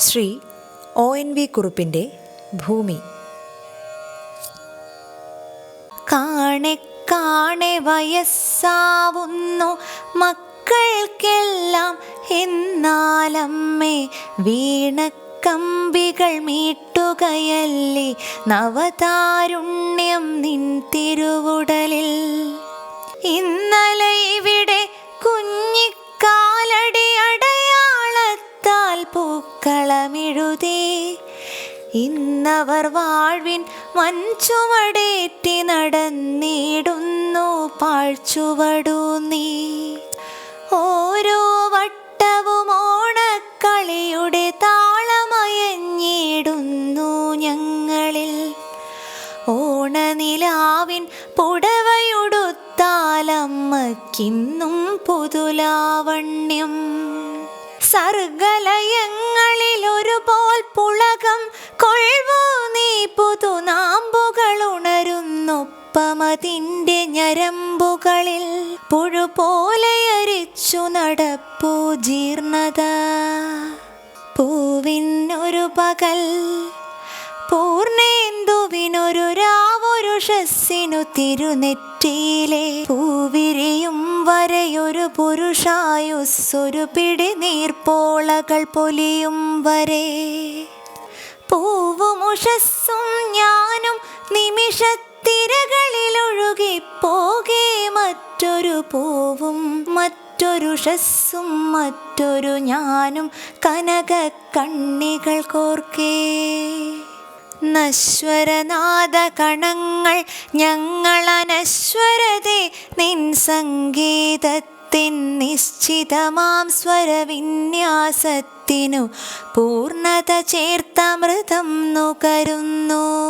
Shri O N V കുറുപ്പിന്റെ ഭൂമി. കാണെ കാണെ വയസ്സാവുന്നു മക്കൾക്കെല്ലാം. എന്നാലമ്മേ വീണക്കമ്പികൾ മീട്ടുകയല്ലേ? നവതാരുണ്യം പൂക്കളമെഴുതേ. ഇന്നവർ വാഴ്വിൻ വൻചുവടേറ്റി നടന്നിടുന്നു പാഴ്ചുവടു നീ. ഓരോ വട്ടവും ഓണക്കളിയുടെ താളമയഞ്ഞിടുന്നു ഞങ്ങളിൽ. ഓണനിലാവിൻ പുടവയുടുത്താലമ്മക്കിന്നും പുതുലാവണ്യം. സർഗലയങ്ങളിൽ ഒരുപോൽ പുളകം കൊൾവോ നീ പുതുനാമ്പുകൾ ഉണരുന്നൊപ്പമതിന്റെ ഞരമ്പുകളിൽ പുഴു പോലെ അരിച്ചു നടപ്പൂ ജീർണത. പൂവിനൊരു പകൽ പൂർണേന്ദുവിനൊരു രാവൊരു ഷസ്സിനു തിരുനെറ്റിയിലെ പൂവിരിയും വരെയൊരു പുരുഷായുസ്സൊരു പിടി നീർപ്പോളകൾ പൊലിയും വരെ. പൂവുമുഷസ്സും ഞാനും നിമിഷത്തിരകളിൽ ഒഴുകിപ്പോകെ മറ്റൊരു പൂവും മറ്റൊരു ഷസ്സും മറ്റൊരു ഞാനും കനക കണ്ണികൾ കോർക്കേ. നശ്വരനാദ കണങ്ങൾ ഞങ്ങൾ നിൻ സംഗീതത്തിൻ നിശ്ചിതമാം സ്വരവിന്യാസത്തിനു പൂർണത ചേർത്തമൃതം നുകരുന്നു.